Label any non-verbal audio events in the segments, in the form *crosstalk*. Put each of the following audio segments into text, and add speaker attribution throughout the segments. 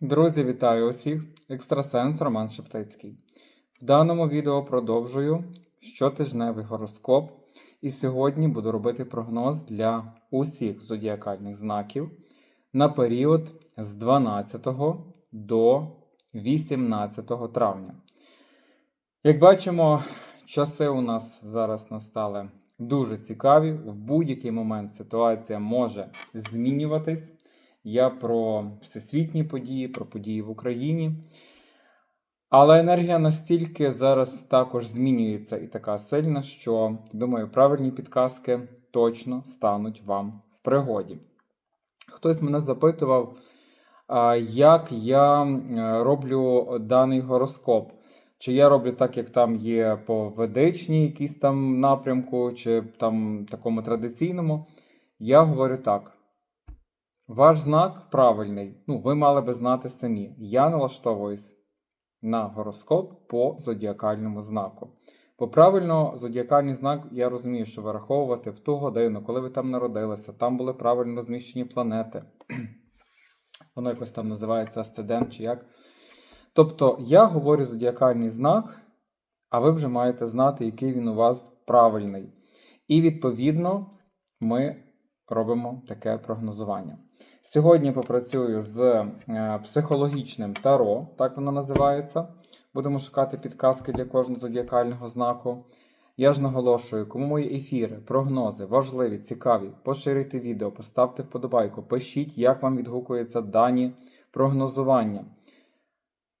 Speaker 1: Друзі, вітаю усіх! Екстрасенс Роман Шептицький. В даному відео продовжую щотижневий гороскоп. І сьогодні буду робити прогноз для усіх зодіакальних знаків на період з 12 до 18 травня. Як бачимо, часи у нас зараз настали дуже цікаві. В будь-який момент ситуація може змінюватись. Я про всесвітні події, про події в Україні. Але енергія настільки зараз також змінюється і така сильна, що, думаю, правильні підказки точно стануть вам в пригоді. Хтось мене запитував, як я е, роблю даний гороскоп. Чи я роблю так, як там є по ведичній якійсь там напрямку, чи там такому традиційному. Я говорю так. Ваш знак правильний. Ну, ви мали би знати самі. Я налаштовуюсь на гороскоп по зодіакальному знаку. Бо правильно зодіакальний знак, я розумію, що вираховувати в ту годину, коли ви там народилися, там були правильно розміщені планети. *clears throat* Воно якось там називається асцендент чи як. Тобто я говорю зодіакальний знак, а ви вже маєте знати, який він у вас правильний. І відповідно ми робимо таке прогнозування. Сьогодні попрацюю з е, психологічним таро, так воно називається. Будемо шукати підказки для кожного зодіакального знаку. Я ж наголошую, кому мої ефіри, прогнози важливі, цікаві, поширюйте відео, поставте вподобайку, пишіть, як вам відгукуються дані прогнозування.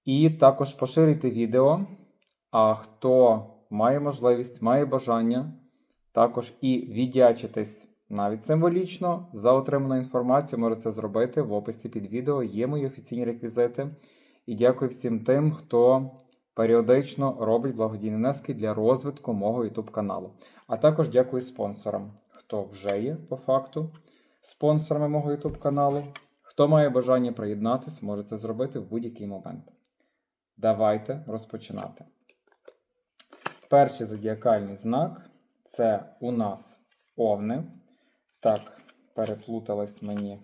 Speaker 1: І також поширюйте відео. А хто має можливість, має бажання, також і віддячитись навіть символічно за отриману інформацію, можете це зробити в описі під відео. Є мої офіційні реквізити. І дякую всім тим, хто періодично робить благодійні внески для розвитку мого YouTube каналу. А також дякую спонсорам, хто вже є по факту спонсорами мого YouTube каналу. Хто має бажання приєднатися, може це зробити в будь-який момент. Давайте розпочинати. Перший зодіакальний знак це у нас овни. Так, переплутались мені.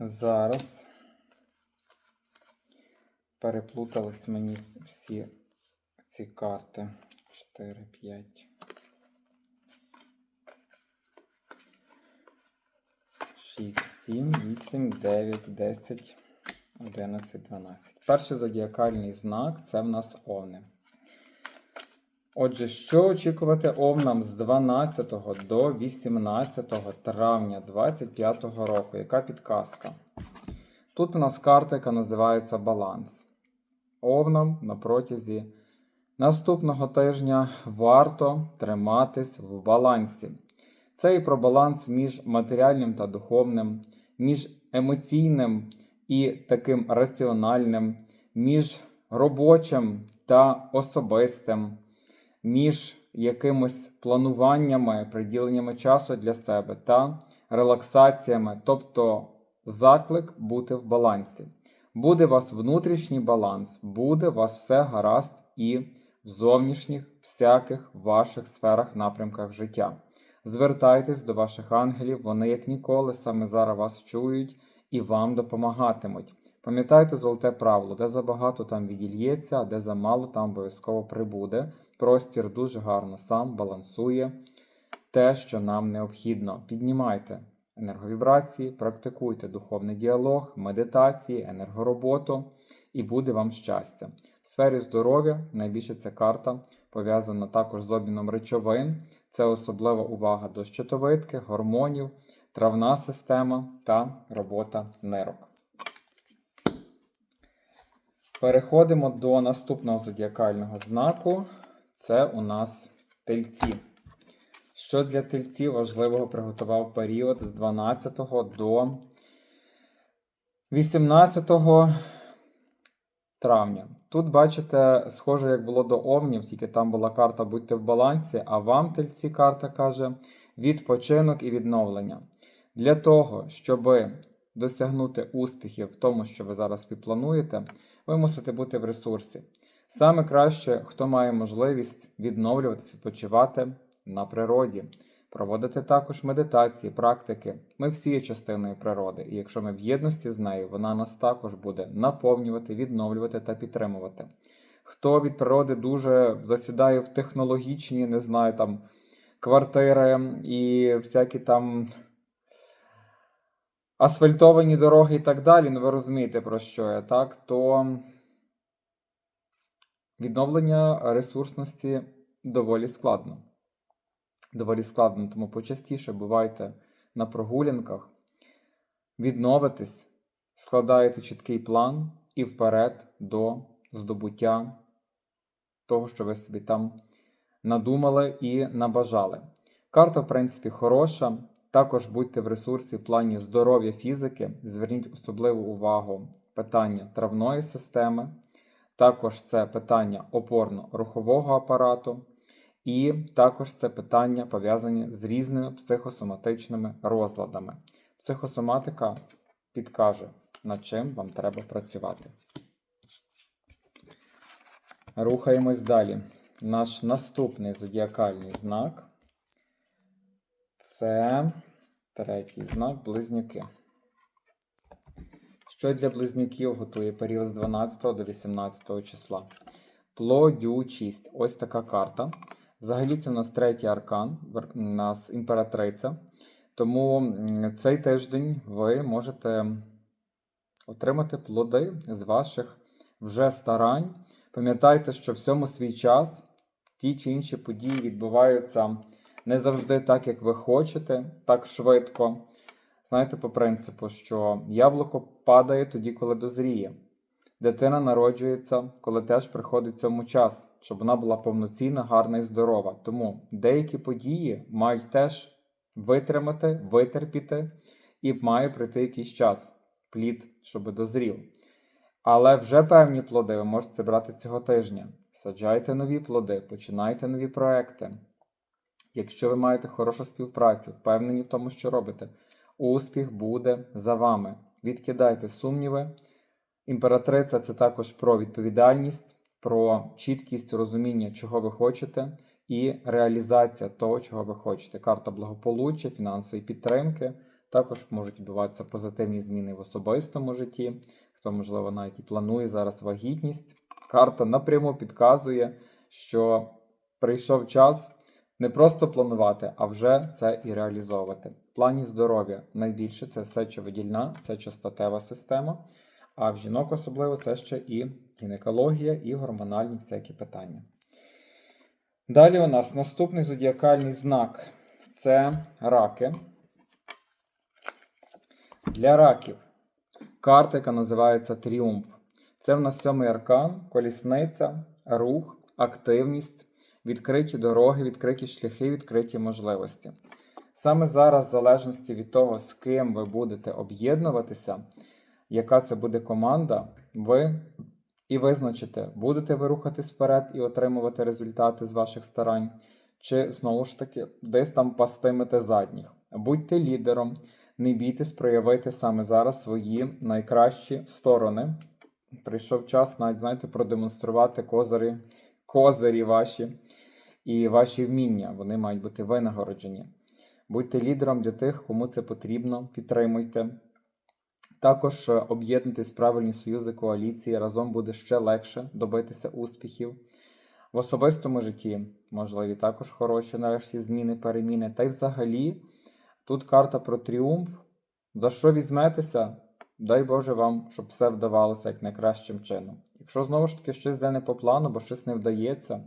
Speaker 1: Зараз переплутались мені всі ці карти. 4, 5. 6, 7, 8, 9, 10, 11, 12. Перший зодіакальний знак це в нас овни. Отже, що очікувати овнам з 12 до 18 травня 2025 року? Яка підказка? Тут у нас карта, яка називається баланс. Овнам на протязі наступного тижня варто триматись в балансі. Це і про баланс між матеріальним та духовним, між емоційним і таким раціональним, між робочим та особистим, між якимось плануваннями, приділеннями часу для себе та релаксаціями, тобто заклик бути в балансі. Буде у вас внутрішній баланс, буде у вас все гаразд і в зовнішніх всяких ваших сферах напрямках життя. Звертайтесь до ваших ангелів, вони, як ніколи, саме зараз вас чують і вам допомагатимуть. Пам'ятайте золоте правило, де забагато там відільється, а де замало там обов'язково прибуде. Простір дуже гарно сам балансує те, що нам необхідно. Піднімайте енерговібрації, практикуйте духовний діалог, медитації, енергороботу, і буде вам щастя. В сфері здоров'я найбільше ця карта пов'язана також з обміном речовин. Це особлива увага до щитовидки, гормонів, травна система та робота нирок. Переходимо до наступного зодіакального знаку. Це у нас тельці. Що для тельців важливого приготував період з 12 до 18 травня. Тут, бачите, схоже, як було до овнів, тільки там була карта Будьте в балансі, а вам тельці карта каже відпочинок і відновлення. Для того, щоб досягнути успіхів в тому, що ви зараз плануєте, ви мусите бути в ресурсі. Саме краще, хто має можливість відновлюватися, відпочивати на природі, проводити також медитації, практики. Ми всі є частиною природи, і якщо ми в єдності з нею, вона нас також буде наповнювати, відновлювати та підтримувати. Хто від природи дуже засідає в технологічні, не знаю, там квартири і всякі там асфальтовані дороги і так далі, ну ви розумієте, про що я, так? То відновлення ресурсності доволі складно. Доволі складно, тому почастіше бувайте на прогулянках, відновитись, складаєте чіткий план і вперед до здобуття того, що ви собі там надумали і набажали. Карта, в принципі, хороша. Також будьте в ресурсі в плані здоров'я фізики. Зверніть особливу увагу питання травної системи. Також це питання опорно-рухового апарату. І також це питання пов'язані з різними психосоматичними розладами. Психосоматика підкаже, над чим вам треба працювати. Рухаємось далі. Наш наступний зодіакальний знак це третій знак близнюки. Що для близнюків готує період з 12 до 18 числа? Плодючість. Ось така карта. Взагалі, це у нас третій аркан, у нас імператриця. Тому цей тиждень ви можете отримати плоди з ваших вже старань. Пам'ятайте, що всьому свій час ті чи інші події відбуваються не завжди так, як ви хочете, так швидко. Знаєте, по принципу, що яблуко падає тоді, коли дозріє. Дитина народжується, коли теж приходить цьому час, щоб вона була повноцінна, гарна і здорова. Тому деякі події мають теж витримати, витерпіти, і має пройти якийсь час, плід, щоб дозрів. Але вже певні плоди ви можете брати цього тижня. Саджайте нові плоди, починайте нові проекти. Якщо ви маєте хорошу співпрацю, впевнені в тому, що робите, успіх буде за вами. Відкидайте сумніви. Імператриця це також про відповідальність, про чіткість розуміння, чого ви хочете, і реалізація того, чого ви хочете. Карта благополуччя, фінансової підтримки. Також можуть відбуватися позитивні зміни в особистому житті. Хто, можливо, навіть і планує зараз вагітність. Карта напряму підказує, що прийшов час не просто планувати, а вже це і реалізовувати. В плані здоров'я найбільше це сечовидільна, сечостатева система, а в жінок особливо це ще і гінекологія, і гормональні всякі питання. Далі у нас наступний зодіакальний знак це раки. Для раків карта, яка називається Тріумф. Це в нас сьомий аркан, колісниця, рух, активність, відкриті дороги, відкриті шляхи, відкриті можливості. Саме зараз, в залежності від того, з ким ви будете об'єднуватися, яка це буде команда, ви і визначите, будете ви рухатись вперед і отримувати результати з ваших старань, чи знову ж таки десь там пастимете задніх. Будьте лідером, не бійтесь проявити саме зараз свої найкращі сторони. Прийшов час навіть, знаєте, продемонструвати козирі, козирі ваші і ваші вміння. Вони мають бути винагороджені. Будьте лідером для тих, кому це потрібно, підтримуйте. Також е, об'єднуйтесь в правильні союзи коаліції, разом буде ще легше добитися успіхів. В особистому житті можливі також хороші нарешті зміни, переміни. Та й взагалі тут карта про тріумф. За що візьметеся? Дай Боже вам, щоб все вдавалося як найкращим чином. Якщо знову ж таки щось йде не по плану, бо щось не вдається,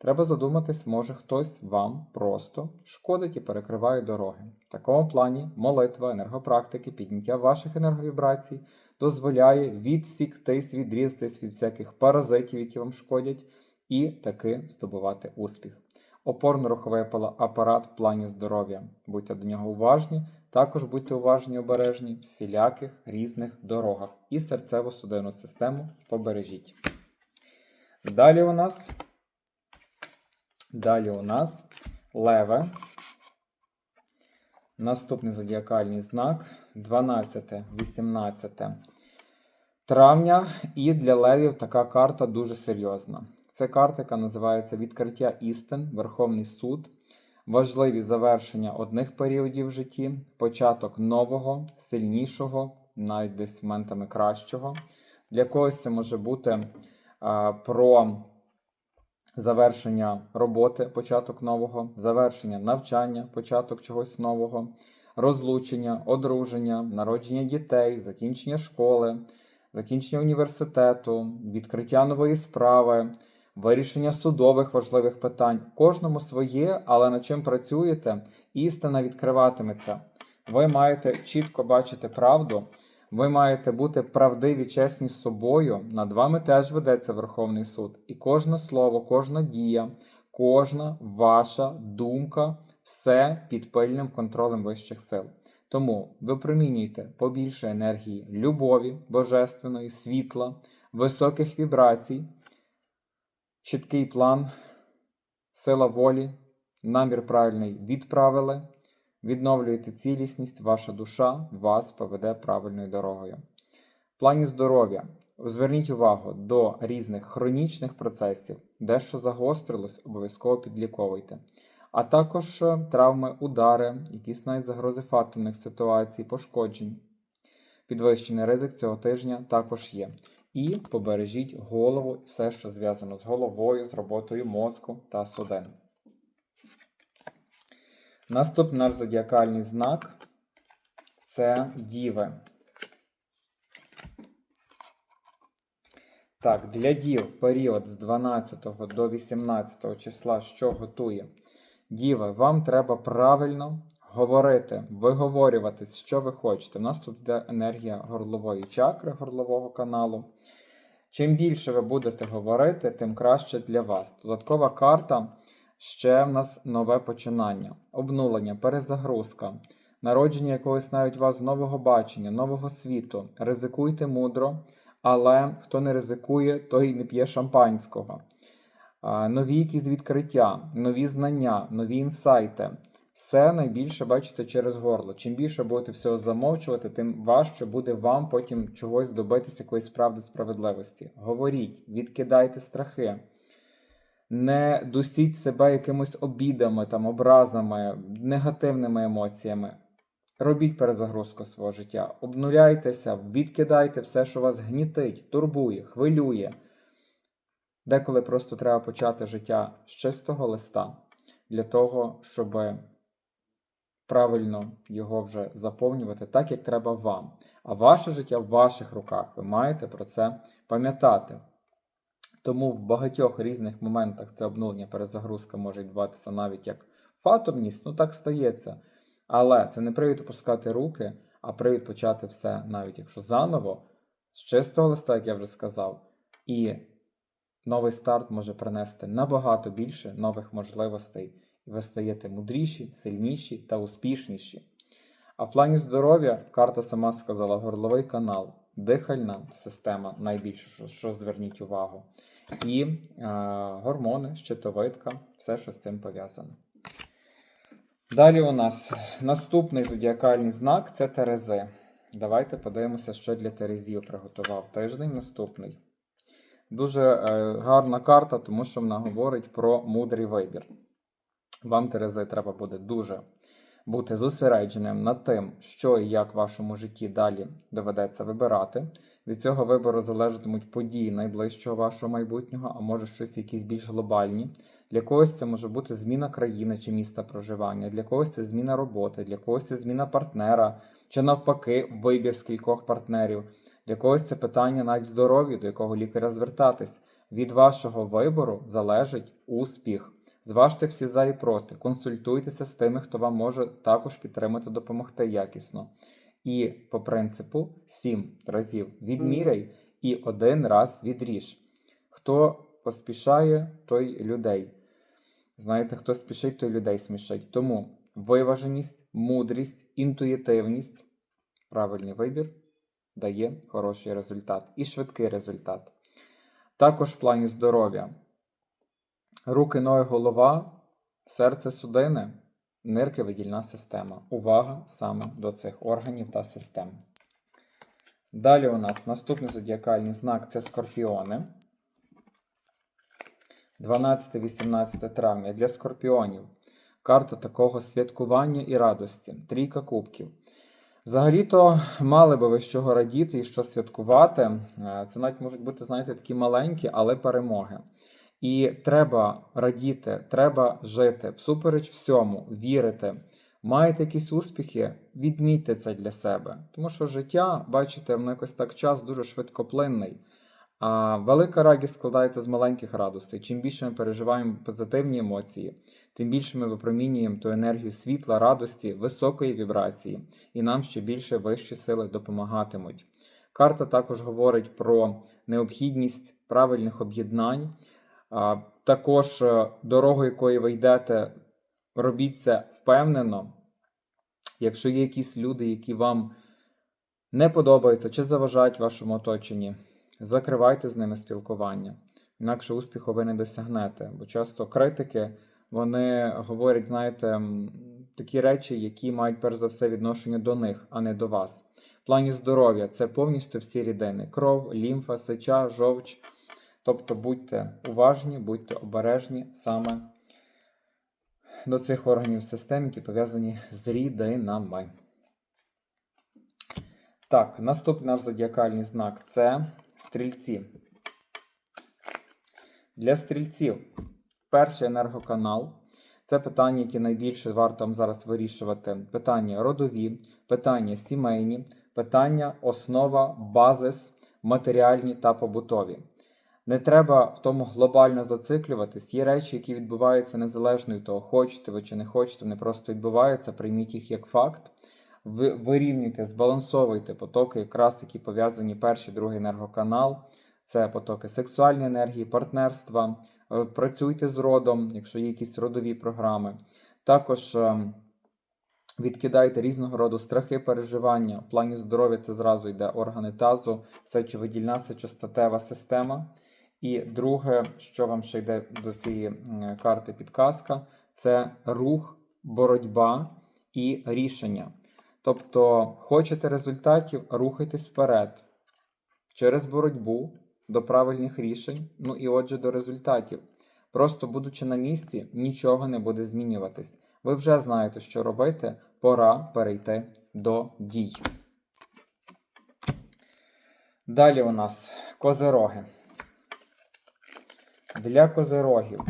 Speaker 1: треба задуматись, може хтось вам просто шкодить і перекриває дороги. В такому плані молитва, енергопрактики, підняття ваших енерговібрацій дозволяє відсіктись, відрізатись від всяких паразитів, які вам шкодять, і таки здобувати успіх. Опорно-руховий апарат в плані здоров'я. Будьте до нього уважні. Також будьте уважні і обережні в всіляких різних дорогах. І серцево-судинну систему побережіть. Далі у нас. Далі у нас леве. Наступний зодіакальний знак 12, 18 Травня і для левів така карта дуже серйозна. Це карта, яка називається Відкриття істин, Верховний суд, важливі завершення одних періодів в житті, початок нового, сильнішого, навіть десь моментами кращого. Для когось це може бути а, про завершення роботи, початок нового, завершення навчання, початок чогось нового, розлучення, одруження, народження дітей, закінчення школи, закінчення університету, відкриття нової справи, вирішення судових важливих питань. Кожному своє, але над чим працюєте, істина відкриватиметься. Ви маєте чітко бачити правду. Ви маєте бути правдиві, чесні з собою. Над вами теж ведеться Верховний суд. І кожне слово, кожна дія, кожна ваша думка все під пильним контролем вищих сил. Тому випромінюйте побільше енергії любові, божественної, світла, високих вібрацій, чіткий план, сила волі, намір правильний відправили. Відновлюєте цілісність, ваша душа вас поведе правильною дорогою. В плані здоров'я зверніть увагу до різних хронічних процесів, дещо загострилось, обов'язково підліковуйте. А також е, травми, удари, якісь навіть загрози фатальних ситуацій, пошкоджень. Підвищений ризик цього тижня також є. І побережіть голову все, що зв'язано з головою, з роботою мозку та судин. Наступний наш зодіакальний знак це діви. Так, для дів період з 12 до 18 числа, що готує. Діви, вам треба правильно говорити, виговорюватись, що ви хочете. У нас тут йде енергія горлової чакри, горлового каналу. Чим більше ви будете говорити, тим краще для вас. Додаткова карта ще в нас нове починання, обнулення, перезагрузка, народження якогось навіть вас нового бачення, нового світу. Ризикуйте мудро, але хто не ризикує, той не п'є шампанського. Нові якісь відкриття, нові знання, нові інсайти. Все найбільше бачите через горло. Чим більше будете всього замовчувати, тим важче буде вам потім чогось добитися якоїсь правди справедливості. Говоріть, відкидайте страхи. Не дусіть себе якимось обідами, там, образами, негативними емоціями. Робіть перезагрузку свого життя, обнуляйтеся, відкидайте все, що вас гнітить, турбує, хвилює. Деколи просто треба почати життя з чистого листа для того, щоб правильно його вже заповнювати так, як треба вам. А ваше життя в ваших руках. Ви маєте про це пам'ятати. Тому в багатьох різних моментах це обнулення перезагрузка може відбуватися навіть як фатомність, ну так стається. Але це не привід опускати руки, а привід почати все, навіть якщо заново, з чистого листа, як я вже сказав, і новий старт може принести набагато більше нових можливостей, і ви стаєте мудріші, сильніші та успішніші. А в плані здоров'я карта сама сказала горловий канал, дихальна система найбільше, що, зверніть увагу, і е, гормони, щитовидка, все, що з цим пов'язано. Далі у нас наступний зодіакальний знак це Терези. Давайте подивимося, що для Терезів приготував тиждень наступний. Дуже е, гарна карта, тому що вона говорить про мудрий вибір. Вам, Терези, треба буде дуже бути зосередженим над тим, що і як в вашому житті далі доведеться вибирати. Від цього вибору залежатимуть події найближчого вашого майбутнього, а може щось якісь більш глобальні. Для когось це може бути зміна країни чи міста проживання, для когось це зміна роботи, для когось це зміна партнера, чи навпаки, вибір з кількох партнерів. Для когось це питання навіть здоров'я, до якого лікаря звертатись. Від вашого вибору залежить успіх. Зважте всі за і проти, консультуйтеся з тими, хто вам може також підтримати, допомогти якісно. І по принципу 7 разів відміряй і один раз відріж. Хто поспішає, той людей. Знаєте, хто спішить, той людей смішить. Тому виваженість, мудрість, інтуїтивність, правильний вибір дає хороший результат і швидкий результат. Також в плані здоров'я. Руки, ноги, голова, серце судини, нирки видільна система. Увага саме до цих органів та систем. Далі у нас наступний зодіакальний знак це скорпіони. 12-18 травня для скорпіонів. Карта такого святкування і радості. Трійка кубків. Взагалі-то мали би ви з чого радіти і що святкувати. Е, Це навіть можуть бути, знаєте, такі маленькі, але перемоги. І треба радіти, треба жити, всупереч всьому, вірити. Маєте якісь успіхи, відмітьте це для себе. Тому що життя, бачите, воно якось так час дуже швидкоплинний. А велика радість складається з маленьких радостей. Чим більше ми переживаємо позитивні емоції, тим більше ми випромінюємо ту енергію світла, радості, високої вібрації, і нам ще більше вищі сили допомагатимуть. Карта також говорить про необхідність правильних об'єднань. Також е, дорогу, якою ви йдете, робіть це впевнено. Якщо є якісь люди, які вам не подобаються чи заважають вашому оточенні, закривайте з ними спілкування. Інакше успіху ви не досягнете. Бо часто критики вони говорять, знаєте, такі речі, які мають перш за все відношення до них, а не до вас. В плані здоров'я це повністю всі рідини: кров, лімфа, сеча, жовч. Тобто будьте уважні, будьте обережні саме до цих органів систем, які пов'язані з рідинами. Так, наступний наш зодіакальний знак це стрільці. Для стрільців перший енергоканал. Це питання, які найбільше варто вам зараз вирішувати. Питання родові, питання сімейні, питання основа, базис, матеріальні та побутові. Не треба в тому глобально зациклюватись. Є речі, які відбуваються незалежно від того, хочете ви чи не хочете, вони просто відбуваються, прийміть їх як факт. Ви вирівнюйте, збалансовуйте потоки, якраз які пов'язані перший, другий енергоканал. Це потоки сексуальної енергії, партнерства. Е, Працюйте з родом, якщо є якісь родові програми. Також ем, відкидайте різного роду страхи, переживання. В плані здоров'я це зразу йде органи тазу, сечовидільна, сечостатева система. І друге, що вам ще йде до цієї карти підказка, це рух, боротьба і рішення. Тобто, хочете результатів, рухайтесь вперед через боротьбу до правильних рішень, ну і отже до результатів. Просто будучи на місці, нічого не буде змінюватись. Ви вже знаєте, що робити, пора перейти до дій. Далі у нас козероги. Для козерогів.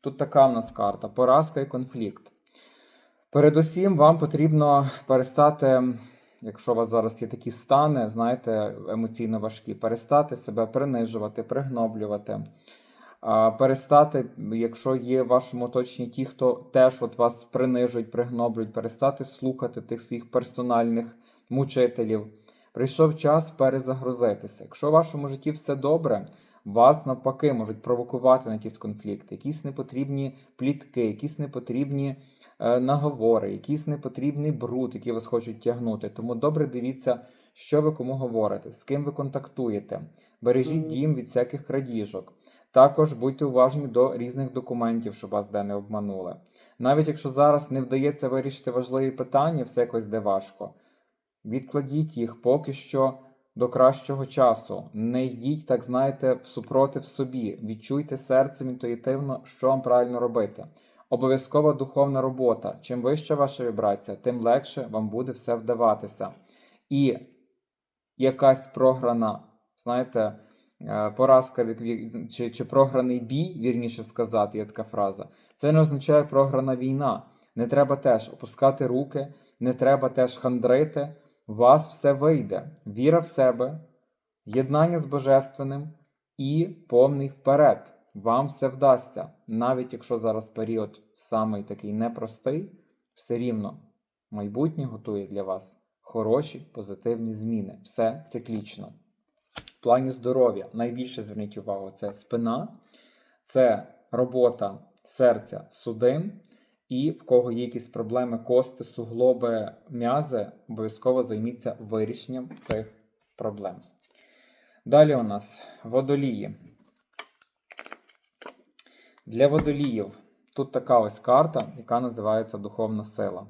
Speaker 1: Тут така в нас карта: поразка і конфлікт. Передусім, вам потрібно перестати, якщо у вас зараз є такі стани, знаєте, емоційно важкі, перестати себе принижувати, пригноблювати. Перестати, якщо є в вашому оточенні ті, хто теж от вас принижують, пригноблюють, перестати слухати тих своїх персональних мучителів. Прийшов час перезагрузитися. Якщо в вашому житті все добре, вас навпаки можуть провокувати на якісь конфлікти, якісь непотрібні плітки, якісь непотрібні е, наговори, якийсь непотрібний бруд, який вас хочуть тягнути. Тому добре дивіться, що ви кому говорите, з ким ви контактуєте. Бережіть дім від всяких крадіжок. Також будьте уважні до різних документів, щоб вас де не обманули. Навіть якщо зараз не вдається вирішити важливі питання, все якось де важко. Відкладіть їх поки що до кращого часу. Не йдіть, так знаєте, всупротив собі. Відчуйте серцем інтуїтивно, що вам правильно робити. Обов'язкова духовна робота. Чим вища ваша вібрація, тим легше вам буде все вдаватися. І якась програна, знаєте, е, поразка чи, чи програний бій, вірніше сказати, є така фраза. Це не означає програна війна. Не треба теж опускати руки, не треба теж хандрити. У вас все вийде. Віра в себе, єднання з Божественним і повний вперед. Вам все вдасться. Навіть якщо зараз період самий такий непростий, все рівно майбутнє готує для вас хороші позитивні зміни. Все циклічно. В плані здоров'я найбільше зверніть увагу: це спина, це робота серця, судин. І в кого є якісь проблеми кости, суглоби, м'язи, обов'язково займіться вирішенням цих проблем. Далі у нас водолії. Для водоліїв тут така ось карта, яка називається Духовна сила.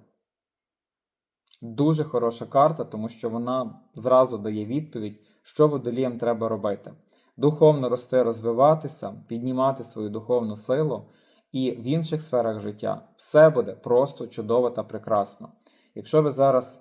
Speaker 1: Дуже хороша карта, тому що вона зразу дає відповідь, що водоліям треба робити. Духовно рости, розвиватися, піднімати свою духовну силу, і в інших сферах життя все буде просто чудово та прекрасно. Якщо ви зараз,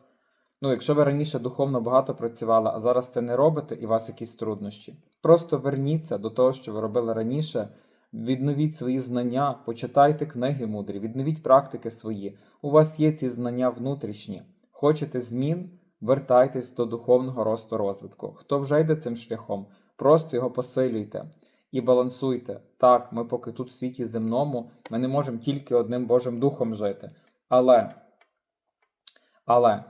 Speaker 1: ну якщо ви раніше духовно багато працювали, а зараз це не робите і у вас якісь труднощі, просто верніться до того, що ви робили раніше, відновіть свої знання, почитайте книги мудрі, відновіть практики свої. У вас є ці знання внутрішні. Хочете змін? Вертайтесь до духовного росту розвитку. Хто вже йде цим шляхом, просто його посилюйте і балансуйте. Так, ми поки тут в світі земному, ми не можемо тільки одним Божим Духом жити. Але, але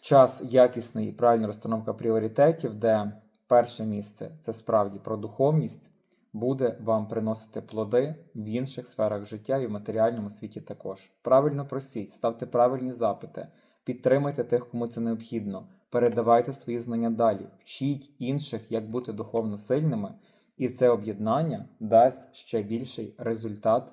Speaker 1: час якісний і правильна розстановка пріоритетів, де перше місце це справді про духовність, буде вам приносити плоди в інших сферах життя і в матеріальному світі також. Правильно просіть, ставте правильні запити, підтримайте тих, кому це необхідно, передавайте свої знання далі, вчіть інших, як бути духовно сильними, і це об'єднання дасть ще більший результат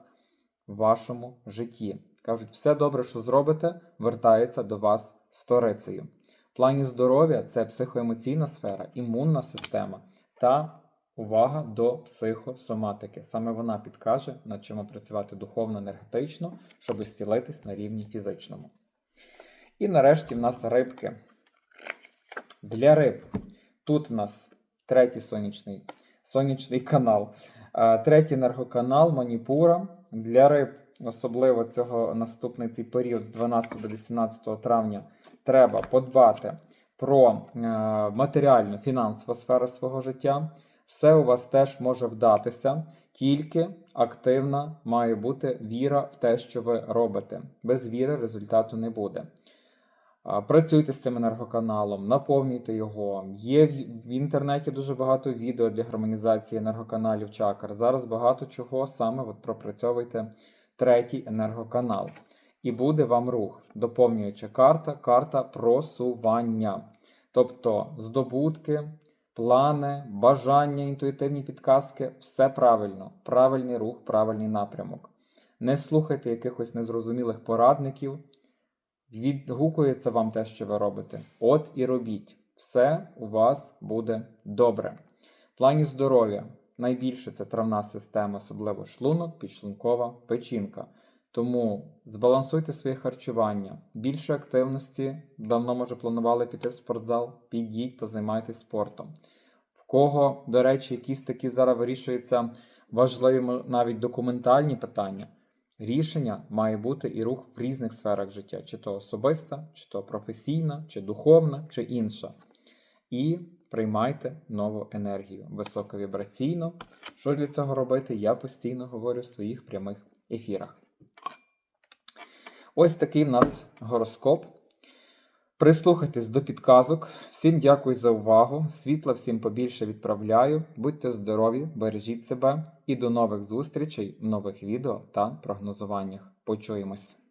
Speaker 1: в вашому житті. Кажуть, все добре, що зробите, вертається до вас сторицею. В плані здоров'я це психоемоційна сфера, імунна система та увага до психосоматики. Саме вона підкаже, над чим працювати духовно енергетично, щоб зцілитись на рівні фізичному. І нарешті в нас рибки. Для риб. Тут в нас третій сонячний, сонячний канал. Третій енергоканал Маніпура. Для риб, особливо цього наступний цей період з 12 до 18 травня, треба подбати про е, матеріальну фінансову сферу свого життя. Все у вас теж може вдатися, тільки активна має бути віра в те, що ви робите. Без віри результату не буде. Працюйте з цим енергоканалом, наповнюйте його. Є в інтернеті дуже багато відео для гармонізації енергоканалів чакр. Зараз багато чого саме от пропрацьовуйте третій енергоканал. І буде вам рух. Доповнююча карта, карта просування. Тобто здобутки, плани, бажання, інтуїтивні підказки все правильно. Правильний рух, правильний напрямок. Не слухайте якихось незрозумілих порадників. Відгукується вам те, що ви робите. От і робіть. Все у вас буде добре. В плані здоров'я найбільше це травна система, особливо шлунок, підшлункова печінка. Тому збалансуйте своє харчування, більше активності. Давно, може, планували піти в спортзал. Підіть, позаймайтесь спортом. В кого, до речі, якісь такі зараз вирішуються важливі навіть документальні питання. Рішення має бути і рух в різних сферах життя, чи то особиста, чи то професійна, чи духовна, чи інша. І приймайте нову енергію високовібраційно. Що для цього робити, я постійно говорю в своїх прямих ефірах. Ось такий в нас гороскоп. Прислухайтесь до підказок. Всім дякую за увагу. Світла всім побільше відправляю. Будьте здорові, бережіть себе і до нових зустрічей нових відео та прогнозуваннях. Почуємось!